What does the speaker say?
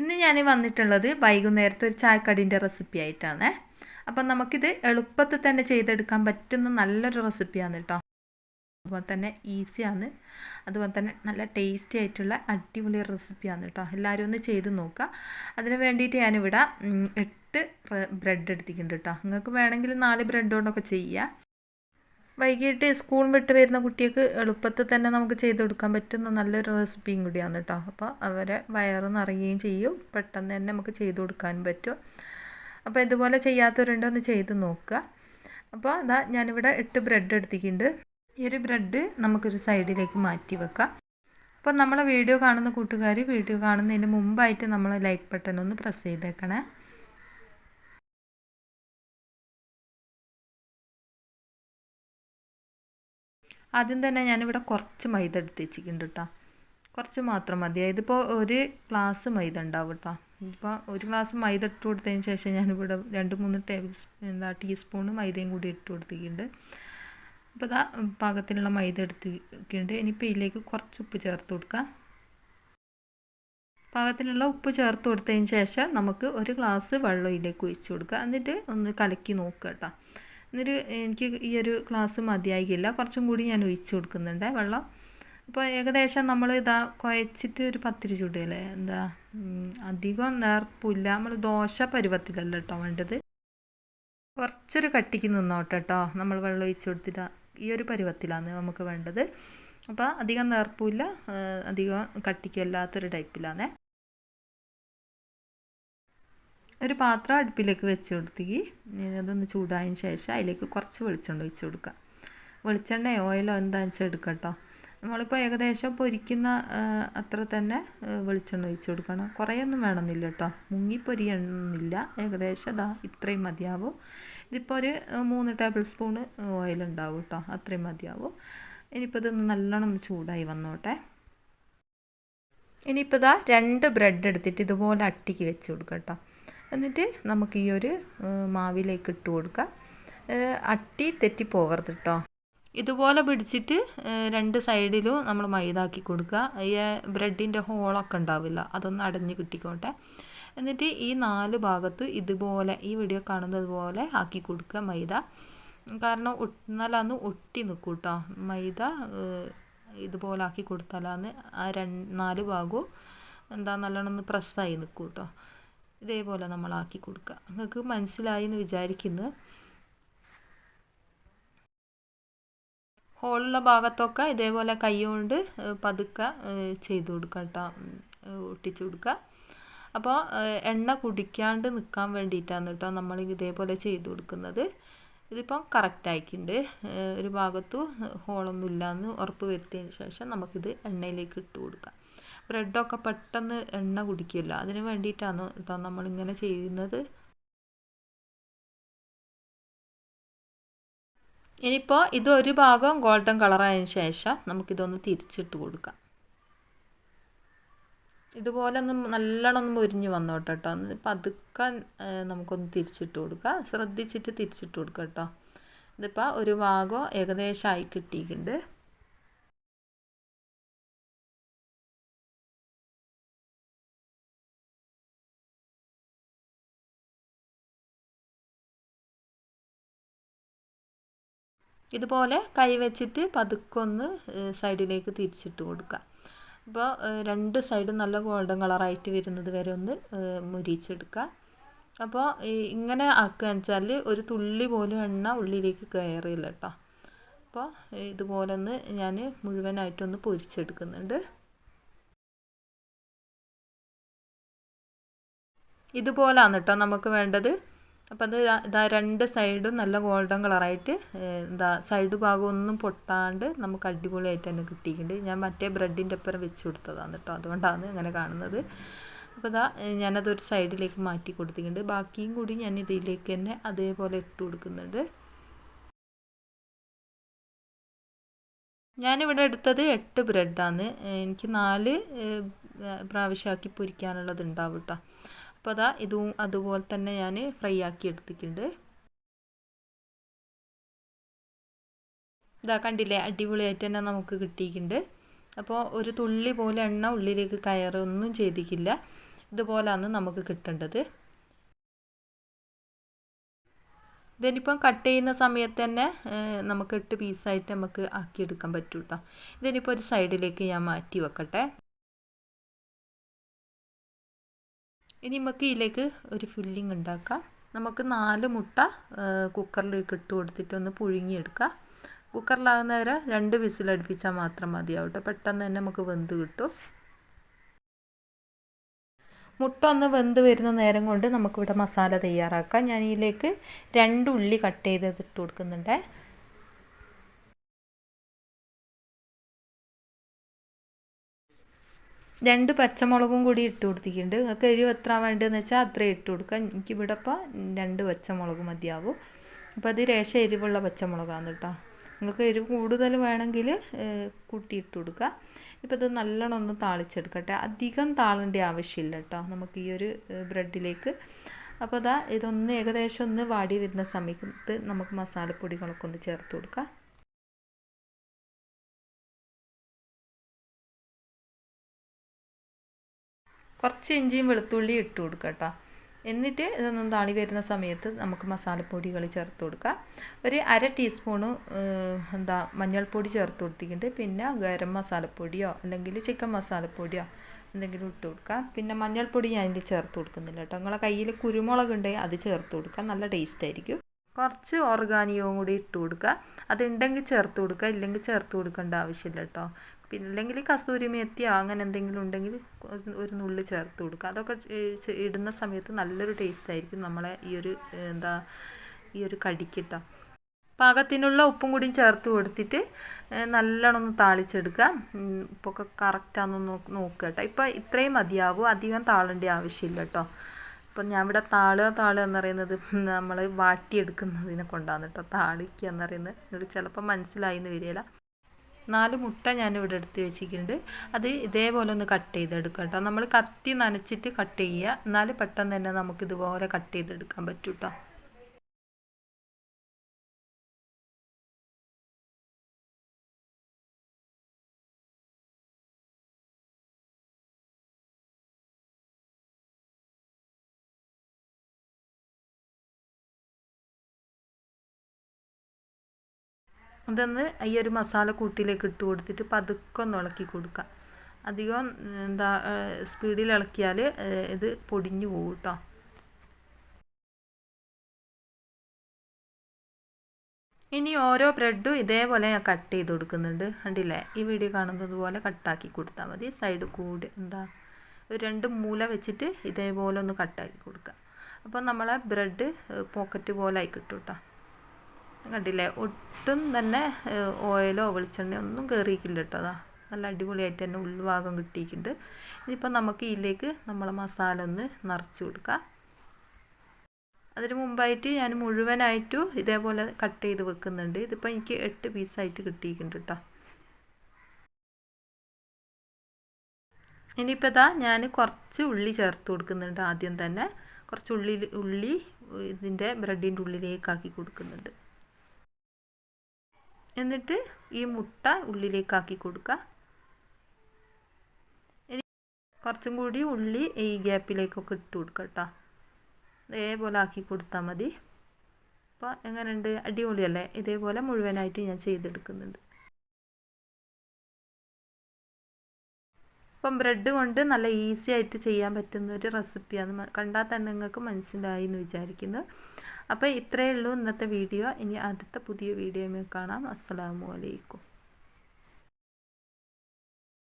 ഇന്ന് ഞാൻ വന്നിട്ടുള്ളത് വൈകുന്നേരത്തെ ഒരു ചായക്കടീന്റെ റെസിപ്പി ആയിട്ടാണ്. അപ്പം നമുക്കിത് എളുപ്പത്തിൽ തന്നെ ചെയ്തെടുക്കാൻ പറ്റുന്ന നല്ലൊരു റെസിപ്പിയാണ് കേട്ടോ അതുപോലെ തന്നെ ഈസിയാണ് അതുപോലെ തന്നെ നല്ല ടേസ്റ്റി ആയിട്ടുള്ള അടിപൊളി റെസിപ്പിയാണ് കേട്ടോ എല്ലാവരും ഒന്ന് ചെയ്ത് നോക്കുക. അതിന് വേണ്ടിയിട്ട് ഞാനിവിടെ എട്ട് ബ്രെഡ് എടുത്തിട്ടുണ്ട് കേട്ടോ നിങ്ങൾക്ക് വേണമെങ്കിൽ നാല് ബ്രെഡ് കൊണ്ടൊക്കെ ചെയ്യാം. വൈകിട്ട് സ്കൂൾ വിട്ട് വരുന്ന കുട്ടികൾക്ക് എളുപ്പത്തിൽ തന്നെ നമുക്ക് ചെയ്ത് കൊടുക്കാൻ പറ്റുന്ന നല്ലൊരു റെസിപ്പിയും കൂടിയാണ് കേട്ടോ അപ്പോൾ അവരെ വയറ് നിറയുകയും ചെയ്യും. പെട്ടെന്ന് തന്നെ നമുക്ക് ചെയ്ത് കൊടുക്കാനും പറ്റും. അപ്പോൾ ഇതുപോലെ ചെയ്യാത്തവരുണ്ടോ ഒന്ന് ചെയ്ത് നോക്കുക. അപ്പോൾ അതാ ഞാനിവിടെ എട്ട് ബ്രെഡ് എടുത്തിട്ടുണ്ട്. ഈ ഒരു ബ്രെഡ് നമുക്കൊരു സൈഡിലേക്ക് മാറ്റി വെക്കാം. അപ്പോൾ നമ്മളെ വീഡിയോ കാണുന്ന കൂട്ടുകാർ വീഡിയോ കാണുന്നതിന് മുമ്പായിട്ട് നമ്മൾ ലൈക്ക് ബട്ടൺ ഒന്ന് പ്രസ് ചെയ്തേക്കണേ. ആദ്യം തന്നെ ഞാനിവിടെ കുറച്ച് മൈദ എടുത്ത് വെച്ചിട്ടുണ്ട് കേട്ടോ. കുറച്ച് മാത്രം മതി. ഇതിപ്പോൾ ഒരു ഗ്ലാസ് മൈദ ഉണ്ടാവും കേട്ടോ. ഇപ്പോൾ ഒരു ഗ്ലാസ് മൈദ ഇട്ട് കൊടുത്തതിന് ശേഷം ഞാനിവിടെ രണ്ട് മൂന്ന് ടേബിൾ എന്താ ടീസ്പൂണ് മൈദയും കൂടി ഇട്ട് കൊടുത്തിട്ടുണ്ട്. അപ്പോൾ ഇതാ പാകത്തിനുള്ള മൈദ എടുത്തിട്ടുണ്ട്. ഇനിയിപ്പോൾ ഇതിലേക്ക് കുറച്ച് ഉപ്പ് ചേർത്ത് കൊടുക്കാം. പാകത്തിനുള്ള ഉപ്പ് ചേർത്ത് കൊടുത്തതിന് ശേഷം നമുക്ക് ഒരു ഗ്ലാസ് വെള്ളം ഇതിലേക്ക് ഒഴിച്ച് കൊടുക്കുക എന്നിട്ട് ഒന്ന് കലക്കി നോക്കുക കേട്ടോ. എന്നിട്ട് എനിക്ക് ഈ ഒരു ഗ്ലാസ് മതിയായില്ല. കുറച്ചും കൂടി ഞാൻ ഒഴിച്ച് കൊടുക്കുന്നുണ്ട് വെള്ളം. അപ്പോൾ ഏകദേശം നമ്മൾ ഇതാ കുഴച്ചിട്ട് ഒരു പത്തിരി ചുടുകയല്ലേ? എന്താ അധികം നേർപ്പില്ല. നമ്മൾ ദോശ പരുവത്തിലല്ല കേട്ടോ വേണ്ടത്. കുറച്ചൊരു കട്ടിക്ക് നിന്നോട്ടെ കേട്ടോ നമ്മൾ വെള്ളം ഒഴിച്ച് കൊടുത്തിട്ട് ഈ ഒരു പരുവത്തിലാണ് നമുക്ക് വേണ്ടത്. അപ്പോൾ അധികം നേർപ്പില്ല. അധികം കട്ടിക്കല്ലാത്തൊരു ടൈപ്പിലാണ് ഒരു പാത്രം അടുപ്പിലേക്ക് വെച്ച് കൊടുത്തി അതൊന്ന് ചൂടായതിന് ശേഷം അതിലേക്ക് കുറച്ച് വെളിച്ചെണ്ണ ഒഴിച്ച് കൊടുക്കുക. വെളിച്ചെണ്ണ ഓയിലോ എന്താണെന്ന് വെച്ചാൽ എടുക്കട്ടോ കേട്ടോ നമ്മളിപ്പോൾ ഏകദേശം പൊരിക്കുന്ന അത്ര തന്നെ വെളിച്ചെണ്ണ ഒഴിച്ച് കൊടുക്കണം. കുറേയൊന്നും വേണമെന്നില്ല കേട്ടോ. മുങ്ങിപ്പൊരിയണമെന്നില്ല ഏകദേശം അതാ ഇത്രയും മതിയാവും. ഇതിപ്പോൾ ഒരു മൂന്ന് ടേബിൾ സ്പൂണ് ഓയിൽ ഉണ്ടാവും കേട്ടോ. അത്രയും മതിയാവും. ഇനിയിപ്പോൾ ഇതൊന്ന് നല്ലോണം ചൂടായി വന്നോട്ടെ. ഇനിയിപ്പോൾ ഇതാ രണ്ട് ബ്രെഡ് എടുത്തിട്ട് ഇതുപോലെ അട്ടിക്ക് വെച്ച് കൊടുക്കുക കേട്ടോ. എന്നിട്ട് നമുക്ക് ഈ ഒരു മാവിലേക്ക് ഇട്ട് കൊടുക്കാം. അട്ടി തെറ്റി പോകരുത് കേട്ടോ ഇതുപോലെ പിടിച്ചിട്ട് രണ്ട് സൈഡിലും നമ്മൾ മൈദാക്കി കൊടുക്കുക. ഈ ബ്രെഡിന്റെ ഹോളൊക്കെ ഉണ്ടാവില്ല അതൊന്ന് അടഞ്ഞ് കിട്ടിക്കോട്ടെ. എന്നിട്ട് ഈ നാല് ഭാഗത്തും ഇതുപോലെ ഈ വീഡിയോ കാണുന്നത് പോലെ ആക്കി കൊടുക്കുക മൈദ. കാരണം ഒന്നാലൊന്ന് ഒട്ടി നിൽക്കും കേട്ടോ മൈദ ഇതുപോലെ ആക്കി കൊടുത്താലാന്ന് ആ രണ്ട് നാല് ഭാഗവും എന്താ നല്ലോണം ഒന്ന് പ്രസ്സായി നിൽക്കും കേട്ടോ ഇതേപോലെ നമ്മളാക്കി കൊടുക്കുക നിങ്ങൾക്ക് മനസ്സിലായി എന്ന് വിചാരിക്കുന്നു. ഹോളുള്ള ഭാഗത്തൊക്കെ ഇതേപോലെ കൈകൊണ്ട് പതുക്ക ചെയ്ത് കൊടുക്കുക കേട്ടോ ഒട്ടിച്ചു കൊടുക്കുക അപ്പോൾ എണ്ണ കുടിക്കാണ്ട് നിൽക്കാൻ വേണ്ടിയിട്ടാണ് കേട്ടോ നമ്മൾ ഇതേപോലെ ചെയ്ത് കൊടുക്കുന്നത്. ഇതിപ്പം കറക്റ്റ് ആയിട്ടുണ്ട് ഒരു ഭാഗത്തു ഹോളൊന്നും ഇല്ലയെന്ന് ഉറപ്പ് വരുത്തിയതിന് ശേഷം നമുക്കിത് എണ്ണയിലേക്ക് ഇട്ട് കൊടുക്കാം. ബ്രെഡൊക്കെ പെട്ടെന്ന് എണ്ണ കുടിക്കില്ല. അതിന് വേണ്ടിയിട്ടാണ് കേട്ടോ നമ്മളിങ്ങനെ ചെയ്യുന്നത്. ഇനിയിപ്പോൾ ഇത് ഒരു ഭാഗം ഗോൾഡൻ കളറായതിന് ശേഷം നമുക്കിതൊന്ന് തിരിച്ചിട്ട് കൊടുക്കാം. ഇതുപോലെ ഒന്ന് നല്ലോണം ഒന്ന് മുരിഞ്ഞ് വന്നോട്ടെ കേട്ടോ ഒന്ന് പതുക്കെ നമുക്കൊന്ന് തിരിച്ചിട്ട് കൊടുക്കുക ശ്രദ്ധിച്ചിട്ട് തിരിച്ചിട്ട് കൊടുക്കുക കേട്ടോ ഇതിപ്പോൾ ഒരു ഭാഗം ഏകദേശമായി കിട്ടിയിട്ടുണ്ട്. ഇതുപോലെ കൈ വെച്ചിട്ട് പതുക്കെ ഒന്ന് ഏഹ്, സൈഡിലേക്ക് തിരിച്ചിട്ട് കൊടുക്കുക. അപ്പോൾ രണ്ട് സൈഡും നല്ല ഗോൾഡൻ കളറായിട്ട് വരുന്നത് വരെ ഒന്ന് മുരിച്ചെടുക്കുക അപ്പോൾ ഇങ്ങനെ ആക്കുക വെച്ചാൽ ഒരു തുള്ളി പോലും എണ്ണ ഉള്ളിലേക്ക് കയറിയില്ല കേട്ടോ. അപ്പോൾ ഇതുപോലെ ഒന്ന് ഞാൻ മുഴുവനായിട്ടൊന്ന് പൊരിച്ചെടുക്കുന്നുണ്ട്. ഇതുപോലാണ് കേട്ടോ നമുക്ക് വേണ്ടത്. അപ്പോൾ അത് ഇതാ- രണ്ട് സൈഡും നല്ല ഗോൾഡൻ കളറായിട്ട് എന്താ സൈഡ് ഭാഗം ഒന്നും പൊട്ടാണ്ട് നമുക്ക് അടിപൊളിയായിട്ട് തന്നെ കിട്ടിയിട്ടുണ്ട്. ഞാൻ മറ്റേ ബ്രെഡിന്റെ ഒപ്പം വെച്ച് കൊടുത്തതാണ് കേട്ടോ. അതുകൊണ്ടാണ് അങ്ങനെ കാണുന്നത്. അപ്പോൾ ഇതാ ഞാനതൊരു സൈഡിലേക്ക് മാറ്റി കൊടുത്തിട്ടുണ്ട്. ബാക്കിയും കൂടി ഞാൻ ഇതിലേക്ക് തന്നെ അതേപോലെ ഇട്ട് കൊടുക്കുന്നുണ്ട്. ഞാനിവിടെ എടുത്തത് എട്ട് ബ്രെഡാണ്. എനിക്ക് നാല് പ്രാവശ്യമാക്കി പൊരിക്കാനുള്ളത് ഉണ്ടാവും കേട്ടോ. അപ്പോൾ അതാ ഇതും അതുപോലെ തന്നെ ഞാൻ ഫ്രൈ ആക്കി എടുത്തിട്ടുണ്ട്. ഇതാ കണ്ടില്ലേ അടിപൊളിയായിട്ട് തന്നെ നമുക്ക് കിട്ടിയിട്ടുണ്ട്. അപ്പോൾ ഒരു തുള്ളി പോലെ എണ്ണ ഉള്ളിലേക്ക് കയറൊന്നും ചെയ്തിട്ടില്ല. ഇതുപോലാണ് നമുക്ക് കിട്ടേണ്ടത്. ഇതിനിപ്പം കട്ട് ചെയ്യുന്ന സമയത്ത് തന്നെ നമുക്ക് എട്ട് പീസായിട്ട് നമുക്ക് ആക്കിയെടുക്കാൻ പറ്റും കേട്ടോ ഇതിനിപ്പോൾ ഒരു സൈഡിലേക്ക് ഞാൻ മാറ്റി വെക്കട്ടെ. ഇനി നമുക്ക് ഇതിലേക്ക് ഒരു ഫില്ലിംഗ് ഉണ്ടാക്കാം. നമുക്ക് നാല് മുട്ട കുക്കറിലേക്ക് ഇട്ട് കൊടുത്തിട്ട് ഒന്ന് പുഴുങ്ങിയെടുക്കാം കുക്കറിലാകുന്നവരെ രണ്ട് വിസിലടുപ്പിച്ചാൽ മാത്രം മതിയാവും കേട്ടോ പെട്ടെന്ന് തന്നെ നമുക്ക് വെന്ത് കിട്ടും. മുട്ട ഒന്ന് വെന്ത് വരുന്ന നേരം കൊണ്ട് നമുക്കിവിടെ മസാല തയ്യാറാക്കാം. ഞാൻ ഇതിലേക്ക് രണ്ട് ഉള്ളി കട്ട് ചെയ്തത് ഇട്ട് കൊടുക്കുന്നുണ്ട്. രണ്ട് പച്ചമുളകും കൂടി ഇട്ട് കൊടുത്തിട്ടുണ്ട്. നിങ്ങൾക്ക് എരിവ് എത്ര വേണ്ടതെന്ന് വെച്ചാൽ അത്രയും ഇട്ട് കൊടുക്കാം എനിക്കിവിടെ ഇപ്പോൾ രണ്ട് പച്ചമുളക് മതിയാവും. അപ്പോൾ അത് രേഷ എരിവുള്ള പച്ചമുളകാണ് കേട്ടോ. നിങ്ങൾക്ക് എരിവ് കൂടുതൽ വേണമെങ്കിൽ കൂട്ടിയിട്ട് കൊടുക്കുക. ഇപ്പോൾ ഇത് നല്ലോണം ഒന്ന് താളിച്ചെടുക്കട്ടെ. അധികം താളേണ്ട ആവശ്യമില്ല കേട്ടോ നമുക്ക് ഈ ഒരു ബ്രെഡിലേക്ക്. അപ്പോൾ അതാ ഇതൊന്ന് ഏകദേശം ഒന്ന് വാടി വരുന്ന സമയത്ത് നമുക്ക് മസാലപ്പൊടികളൊക്കെ ഒന്ന് ചേർത്ത് കൊടുക്കാം. കുറച്ച് ഇഞ്ചിയും വെളുത്തുള്ളി ഇട്ട് കൊടുക്കുക കേട്ടോ. എന്നിട്ട് ഇതൊന്നും താളി വരുന്ന സമയത്ത് നമുക്ക് മസാലപ്പൊടികൾ ചേർത്ത് കൊടുക്കാം. ഒരു അര ടീസ്പൂണ് എന്താ മഞ്ഞൾപ്പൊടി ചേർത്ത് കൊടുത്തിട്ടുണ്ട്. പിന്നെ ഗരം മസാലപ്പൊടിയോ അല്ലെങ്കിൽ ചിക്കൻ മസാലപ്പൊടിയോ എന്തെങ്കിലും ഇട്ട് കൊടുക്കാം. പിന്നെ മഞ്ഞൾപ്പൊടി ഞാൻ ഇതിൽ ചേർത്ത് കൊടുക്കുന്നില്ല കേട്ടോ. നിങ്ങളെ കയ്യിൽ കുരുമുളക് ഉണ്ടെങ്കിൽ അത് ചേർത്ത് കൊടുക്കാം. നല്ല ടേസ്റ്റ് ആയിരിക്കും. കുറച്ച് ഓർഗാനിയോ കൂടി ഇട്ട് കൊടുക്കുക. അതുണ്ടെങ്കിൽ ചേർത്ത് കൊടുക്കുക. ഇല്ലെങ്കിൽ ചേർത്ത് കൊടുക്കേണ്ട ആവശ്യമില്ല കേട്ടോ. പിന്നെ അല്ലെങ്കിൽ കസൂരി മേത്തിയോ അങ്ങനെ എന്തെങ്കിലും ഉണ്ടെങ്കിൽ ഒരു നുള്ളി ചേർത്ത് കൊടുക്കുക. അതൊക്കെ ഇടുന്ന സമയത്ത് നല്ലൊരു ടേസ്റ്റ് ആയിരിക്കും നമ്മളെ ഈ ഒരു എന്താ ഈ ഒരു കടിക്കിട്ട. പാകത്തിനുള്ള ഉപ്പും കൂടിയും ചേർത്ത് കൊടുത്തിട്ട് നല്ലോണം ഒന്ന് താളിച്ചെടുക്കുക. ഉപ്പൊക്കെ കറക്റ്റാണെന്ന് നോക്കുക കേട്ടോ. ഇപ്പോൾ ഇത്രയും മതിയാവും. അധികം താളേണ്ട ആവശ്യമില്ല കേട്ടോ. അപ്പം ഞാൻ ഇവിടെ താളുക താളുക എന്ന് പറയുന്നത് നമ്മൾ വാട്ടിയെടുക്കുന്നതിനെ കൊണ്ടാണ് കേട്ടോ. താളിക്കുക എന്ന് പറയുന്നത്. നിങ്ങൾക്ക് ചിലപ്പോൾ മനസ്സിലായി എന്ന് വരികയില്ല നാല് മുട്ട ഞാൻ ഞാനിവിടെ എടുത്ത് വെച്ചിട്ടുണ്ട്. അത് ഇതേപോലെ ഒന്ന് കട്ട് ചെയ്തെടുക്കാം കേട്ടോ. നമ്മൾ കത്തി നനച്ചിട്ട് കട്ട് ചെയ്യുക. എന്നാൽ പെട്ടെന്ന് തന്നെ നമുക്ക് ഇതുപോലെ കട്ട് ചെയ്തെടുക്കാൻ പറ്റും കേട്ടോ അതൊന്ന് ഈ ഒരു മസാല കൂട്ടിലേക്ക് ഇട്ട് കൊടുത്തിട്ട് പതുക്കെ ഒന്ന് ഇളക്കി കൊടുക്കുക. അധികം എന്താ സ്പീഡിൽ ഇളക്കിയാൽ ഇത് പൊടിഞ്ഞു പോകും കേട്ടോ ഇനി ഓരോ ബ്രെഡും ഇതേപോലെ ഞാൻ കട്ട് ചെയ്ത് കൊടുക്കുന്നുണ്ട്. കണ്ടില്ലേ? ഈ വീഡിയോ കാണുന്നത് പോലെ കട്ടാക്കി കൊടുത്താൽ മതി. സൈഡ് കൂടി എന്താ ഒരു രണ്ട് മൂല വെച്ചിട്ട് ഇതേപോലെ ഒന്ന് കട്ടാക്കി കൊടുക്കുക. അപ്പോൾ നമ്മളെ ബ്രെഡ് പോക്കറ്റ് പോലെ ആയി കിട്ടും കേട്ടോ കണ്ടില്ലേ? ഒട്ടും തന്നെ ഓയിലോ വെളിച്ചെണ്ണയോ ഒന്നും കയറിയിട്ടില്ല കേട്ടോ അതാ. നല്ല അടിപൊളിയായിട്ട് തന്നെ ഉൾഭാഗം കിട്ടിയിട്ടുണ്ട്. ഇതിപ്പോൾ നമുക്ക് ഇതിലേക്ക് നമ്മളെ മസാല ഒന്ന് നിറച്ച് കൊടുക്കാം. അതിന് മുമ്പായിട്ട് ഞാൻ മുഴുവനായിട്ടും ഇതേപോലെ കട്ട് ചെയ്ത് വെക്കുന്നുണ്ട്. ഇതിപ്പോൾ എനിക്ക് എട്ട് പീസായിട്ട് കിട്ടിയിട്ടുണ്ട് കേട്ടോ. ഇനിയിപ്പോൾ ഇതാ ഞാൻ കുറച്ച് ഉള്ളി ചേർത്ത് കൊടുക്കുന്നുണ്ട് ആദ്യം തന്നെ. കുറച്ച് ഉള്ളി ഉള്ളി ഇതിന്റെ ബ്രെഡിന്റെ ഉള്ളിലേക്കാക്കി കൊടുക്കുന്നുണ്ട്. എന്നിട്ട് ഈ മുട്ട ഉള്ളിലേക്കാക്കി കൊടുക്കുക കുറച്ചും കൂടി ഉള്ളി ഈ ഗ്യാപ്പിലേക്കൊക്കെ ഇട്ട് കൊടുക്കുക കേട്ടോ ഇതേപോലെ ആക്കി കൊടുത്താൽ മതി. അപ്പോൾ എങ്ങനെയുണ്ട്? അടിപൊളിയല്ലേ? ഇതേപോലെ മുഴുവനായിട്ട് ഞാൻ ചെയ്തെടുക്കുന്നുണ്ട്. അപ്പം ബ്രെഡ് കൊണ്ട് നല്ല ഈസി ആയിട്ട് ചെയ്യാൻ പറ്റുന്ന ഒരു റെസിപ്പിയാണ് കണ്ടാൽ തന്നെ നിങ്ങൾക്ക് മനസ്സിലായി എന്ന് വിചാരിക്കുന്നു. അപ്പോൾ ഇത്രയേ ഉള്ളൂ ഇന്നത്തെ വീഡിയോ ഇനി അടുത്ത പുതിയ വീഡിയോയിൽ കാണാം. അസ്സാമലൈക്കും